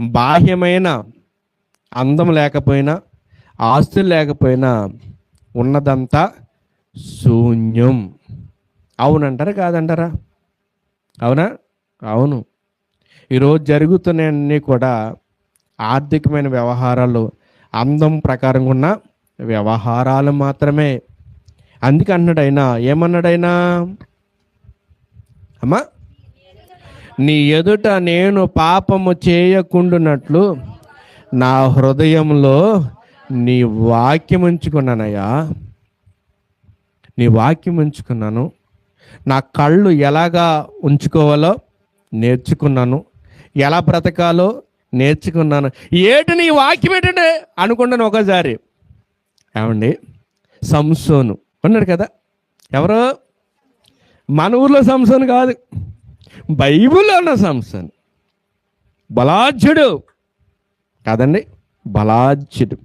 బాహ్యమైన అందం లేకపోయినా ఆస్తులు లేకపోయినా ఉన్నదంతా శూన్యం. అవునంటారా కాదంటారా? అవునా? అవును. ఈరోజు జరుగుతున్నాయన్నీ కూడా ఆర్థికమైన వ్యవహారాలు అందం ప్రకారం ఉన్న వ్యవహారాలు మాత్రమే. అందుకే ఏమన్నాడైనా? అమ్మా నీ ఎదుట నేను పాపము చేయకుండునట్లు నా హృదయంలో నీ వాక్యం ఉంచుకున్నానయ్యా. నీ వాక్యం ఉంచుకున్నాను. నా కళ్ళు ఎలాగా ఉంచుకోవాలో నేర్చుకున్నాను. ఎలా బ్రతకాలో నేర్చుకున్నాను. ఏటి నీ వాక్యం ఏంటంటే? అనుకున్నాను ఒకసారి. ఏమండి? సంసోను. ఉన్నాడు కదా? ఎవరు? మన ఊర్లో సంసోను కాదు. బైబిల్లో ఉన్న సంసోను బలాజ్యుడు కాదండి బలాజ్యుడు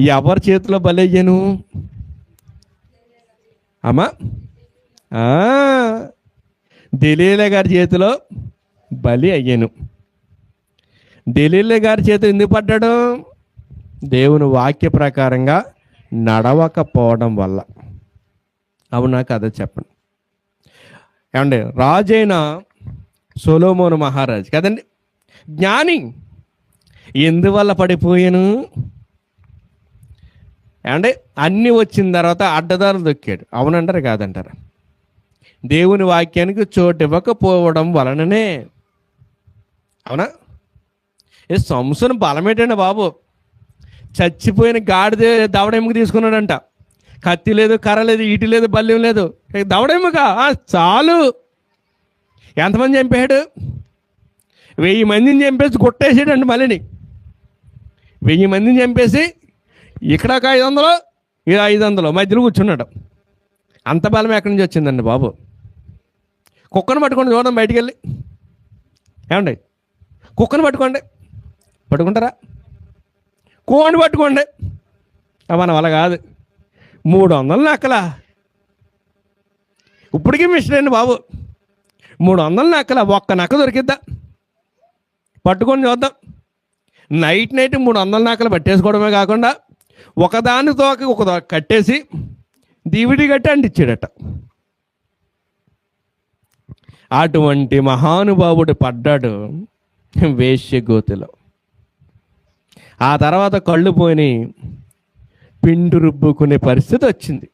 ఎవరి చేతిలో బలయ్యను అమ్మా. ఆ, గారి చేతిలో బలి అయ్యాను. దిలీల గారి చేతిలో ఎందుకు పడ్డాడు? దేవుని వాక్య ప్రకారంగా నడవకపోవడం వల్ల. అవునా కథ చెప్పండి. ఏమండి రాజైన సొలోమోను మహారాజ్. కదండి? జ్ఞాని. ఎందువల్ల పడిపోయాను? అంటే అన్నీ వచ్చిన తర్వాత అడ్డదారులు దొక్కాడు. అవునంటారు? కాదంటారు? దేవుని వాక్యానికి చోటు ఇవ్వకపోవడం వలననే. అవునా? ఏ సంవత్సరం బలమేటండి బాబు. చచ్చిపోయిన గాడిద దవడెముక తీసుకున్నాడంట. కత్తి లేదు కర్ర లేదు ఈటి లేదు బల్యం లేదు. దవడెముక? చాలు. ఎంతమంది చంపాడు? వెయ్యి మందిని చంపేసి కొట్టేసాడండి మళ్ళీని. వెయ్యి మందిని చంపేసి ఇక్కడ ఒక ఐదు వందలు ఇది ఐదు వందలు మధ్యలో కూర్చున్నాడు. అంత బలం ఎక్కడి నుంచి వచ్చిందండి బాబు? కుక్కను పట్టుకోండి చూడండి బయటికి వెళ్ళి ఏమండి? కుక్కను పట్టుకోండి. పట్టుకుంటారా? కోడిని పట్టుకోండి. మన వల్ల కాదు. మూడు వందలు నక్కలా. ఇప్పటికీ మిషన్ అండి బాబు. మూడు వందలు నక్కల ఒక్క నక్క దొరికిద్దా? పట్టుకొని చూద్దాం. నైట్ నైట్ మూడు వందల నక్కలు పట్టేసుకోవడమే కాకుండా ఒకదాని తోక ఒక కట్టేసి దీవిడి కట్టి అంటించాడట. అటువంటి మహానుభావుడు పడ్డాడు వేశ్యగోతిలో ఆ తర్వాత కళ్ళు పోయి పిండు రుబ్బుకునే పరిస్థితి వచ్చింది.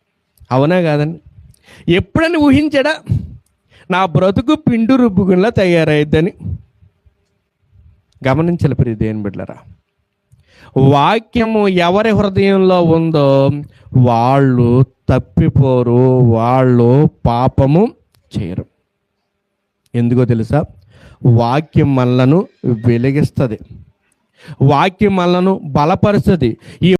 అవునా కాదండి? ఎప్పుడని ఊహించాడా? నా బ్రతుకు పిండు రుబ్బుగుండా తయారైద్దని. గమనించాలి ప్రియ దేని బిడ్డలరా. వాక్యము ఎవరి హృదయంలో ఉందో వాళ్ళు తప్పిపోరు వాళ్ళు పాపము చేయరు. ఎందుకో తెలుసా? వాక్యం మనలను వెలిగిస్తుంది. వాక్యం మనలను బలపరుస్తుంది. ఈ